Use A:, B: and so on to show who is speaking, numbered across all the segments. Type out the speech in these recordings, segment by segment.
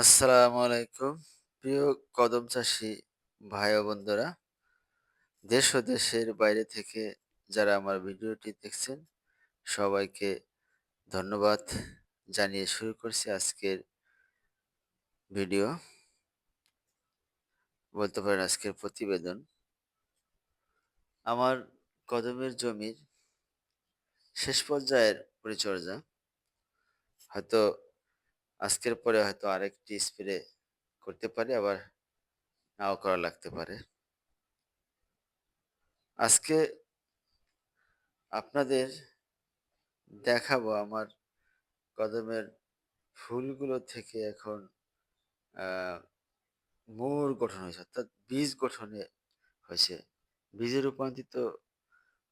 A: আসসালামু আলাইকুম। প্রিয় কদম চাষি ভাই ও বন্ধুরা, দেশ ও দেশের বাইরে থেকে যারা আমার ভিডিওটি দেখছেন, সবাইকে ধন্যবাদ জানিয়ে শুরু করছি আজকের ভিডিও। বলতে পারেন আজকের প্রতিবেদন। আমার কদমের জমির শেষ পর্যায়ের পরিচর্যা, হয়তো আজকের পরে হয়তো আরেকটি স্প্রে করতে পারি, আবার নাও করা লাগতে পারে। আজকে আপনাদের দেখাবো আমার কদমের ফুলগুলো থেকে এখন মোড় গঠন হয়েছে, অর্থাৎ বীজ গঠনে হয়েছে। বীজে রূপান্তরিত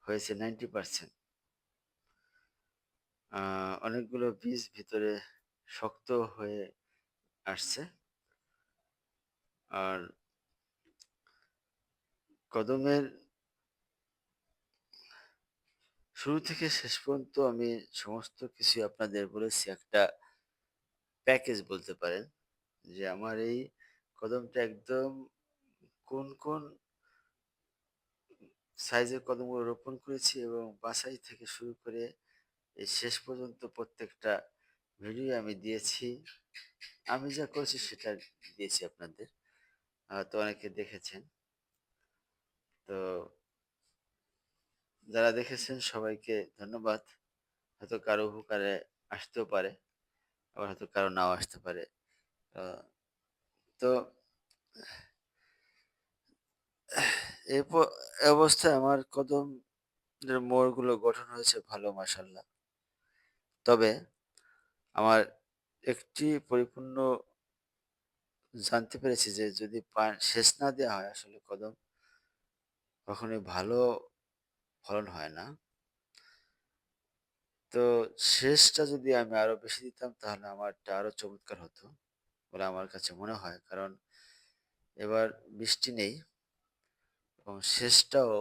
A: হয়েছে নাইনটি পার্সেন্ট অনেকগুলো বীজ ভিতরে শক্ত হয়ে আসছে। আর কদমের শুরু থেকে শেষ পর্যন্ত আমি সমস্ত কিছু আপনাদের বলেছি, একটা প্যাকেজ বলতে পারেন, যে আমার এই কদমটা একদম কোন কোন সাইজের কদমগুলো রোপণ করেছি এবং বাসাই থেকে শুরু করে এই শেষ পর্যন্ত প্রত্যেকটা ভিডিও আমি দিয়েছি। আমি যা করেছি সেটা দিয়েছি আপনাদের। তো অনেকে দেখেছেন। তো যারা দেখেছেন, সবাইকে ধন্যবাদ। হয়তো কারও উপকারে আসতেও পারে, আবার হয়তো কারও নাও আসতে পারে। তো অবস্থায় আমার কদম মোড়গুলো গঠন হয়েছে ভালো মাসাল্লাহ তবে আমার একটি পরিপূর্ণ জানতে পেরেছি যে যদি সেচ না দেওয়া হয় আসলে কদম, কখনোই ভালো ফলন হয় না। তো শেষটা যদি আমি আরও বেশি দিতাম তাহলে আমারটা আরও চমৎকার হতো বলে আমার কাছে মনে হয়। কারণ এবার বৃষ্টি নেই এবং শেষটাও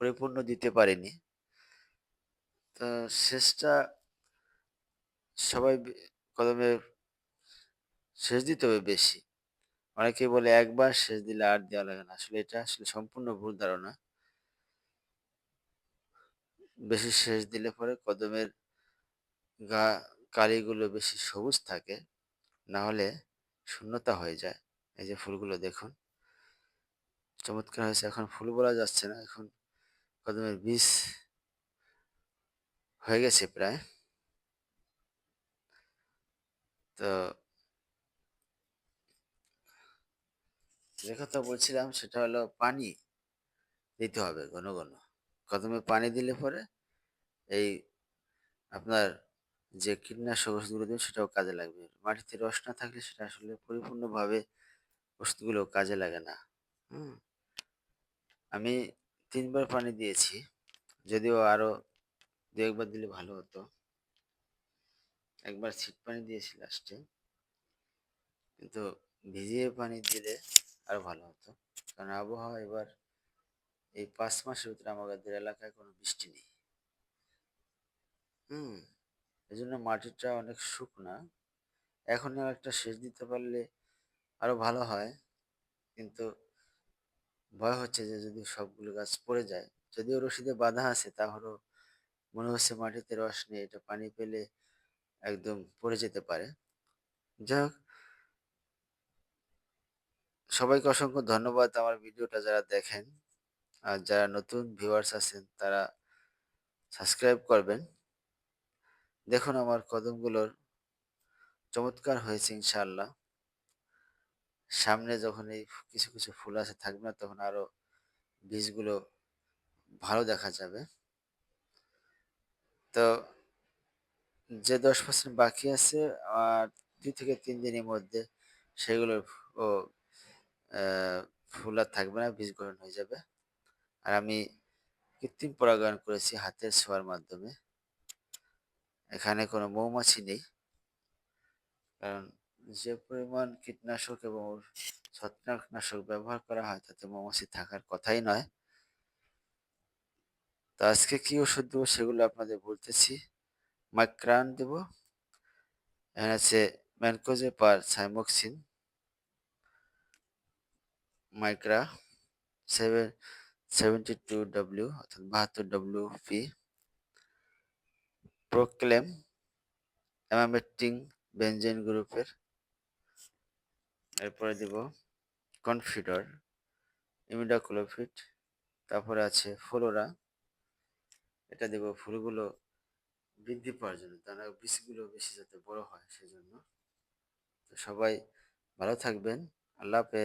A: পরিপূর্ণ দিতে পারিনি। তো শেষটা সবাই কদমে সেচ দিতে হবে বেশি। অনেকে বলে একবার সেচ দিলে আর দেওয়া লাগে না। আসলে এটা আসলে সম্পূর্ণ ভুল ধারণা। বেশি সেচ দিলে পরে কদমের গা, কালিগুলো বেশি সবুজ থাকে, না হলে শূন্যতা হয়ে যায়। এই যে ফুলগুলো দেখুন। চমৎকার হয়েছে। এখন ফুল বলা যাচ্ছে না। এখন কদমের বীজ হয়ে গেছে প্রায়। তো যে কথা বলছিলাম সেটা হলো পানি দিতে হবে ঘন ঘন। কদমে পানি দিলে পরে এই আপনার যে কীটনাশক ওষুধগুলো দেবে সেটাও কাজে লাগবে। মাটিতে রস না থাকলে সেটা আসলে পরিপূর্ণভাবে ওষুধগুলো কাজে লাগে না। হুম। আমি তিনবার পানি দিয়েছি, যদিও আরও দু একবার দিলে ভালো হতো। একবার ছিট পানি দিয়েছি লাস্টে কিন্তু ভিজিয়ে পানি দিলে আরও ভালো হতো। কারণ আবহাওয়া এবার এই পাঁচ মাসের ভিতরে আমাদের এলাকায় কোনো বৃষ্টি নেই। হুম এই জন্য মাটিটা অনেক শুকনা। এখন একটা সেচ দিতে পারলে আরও ভালো হয়। কিন্তু ভয় হচ্ছে যে যদি সবগুলো গাছ পড়ে যায়, যদিও রশিদে বাধা আছে, তাহলেও মনে হচ্ছে মাটিতে রস নেই। এটা পানি পেলে একদম পড়ে যেতে পারে। যাই হোক সবাইকে অসংখ্য ধন্যবাদ আমার ভিডিওটা যারা দেখেন। আর যারা নতুন ভিউয়ার্স আছেন, তারা সাবস্ক্রাইব করবেন। দেখুন আমার কদমগুলোর চমৎকার হয়েছে ইনশাল্লাহ সামনে যখন এই কিছু কিছু ফুল আছে থাকবে না, তখন আরও বীজগুলো ভালো দেখা যাবে। তো যে দশ পার্সেন্ট বাকি আছে, আর দুই থেকে তিন দিনের মধ্যে সেগুলো ও ফুল আর থাকবে না বীজ গ্রহণ হয়ে যাবে। আর আমি কৃত্রিম পরাগায়ন করেছি হাতের ছোঁয়ার মাধ্যমে। এখানে কোনো মৌমাছি নেই। কারণ যে পরিমাণ কীটনাশক এবং ছত্রাকনাশক ব্যবহার করা হয়, তাতে মৌমাছি থাকার কথাই নয়। তো আজকে কি ওষুধ দেবো সেগুলো আপনাদের বলতেছি। মাইক্রান দেব এখানে আছে ম্যানকোজেপার সাইমোক্সিন মাইক্রা সেভেন সেভেন্টি টু ডব্লিউ অর্থাৎ বাহাত্তর ডব্লিউ পি প্রোক্লেম অ্যামামেটিং বেঞ্জেন গ্রুপের এরপরে দিব কনফিডর ইমিডাক্লোফিট তারপরে আছে ফ্লোরা এটা দেব ফুলগুলো বৃদ্ধি পাওয়ার জন্য, তারা বীজগুলো বেশি যাতে বড় হয় সেজন্য। তো সবাই ভালো থাকবেন। আল্লাহ হাফেজ।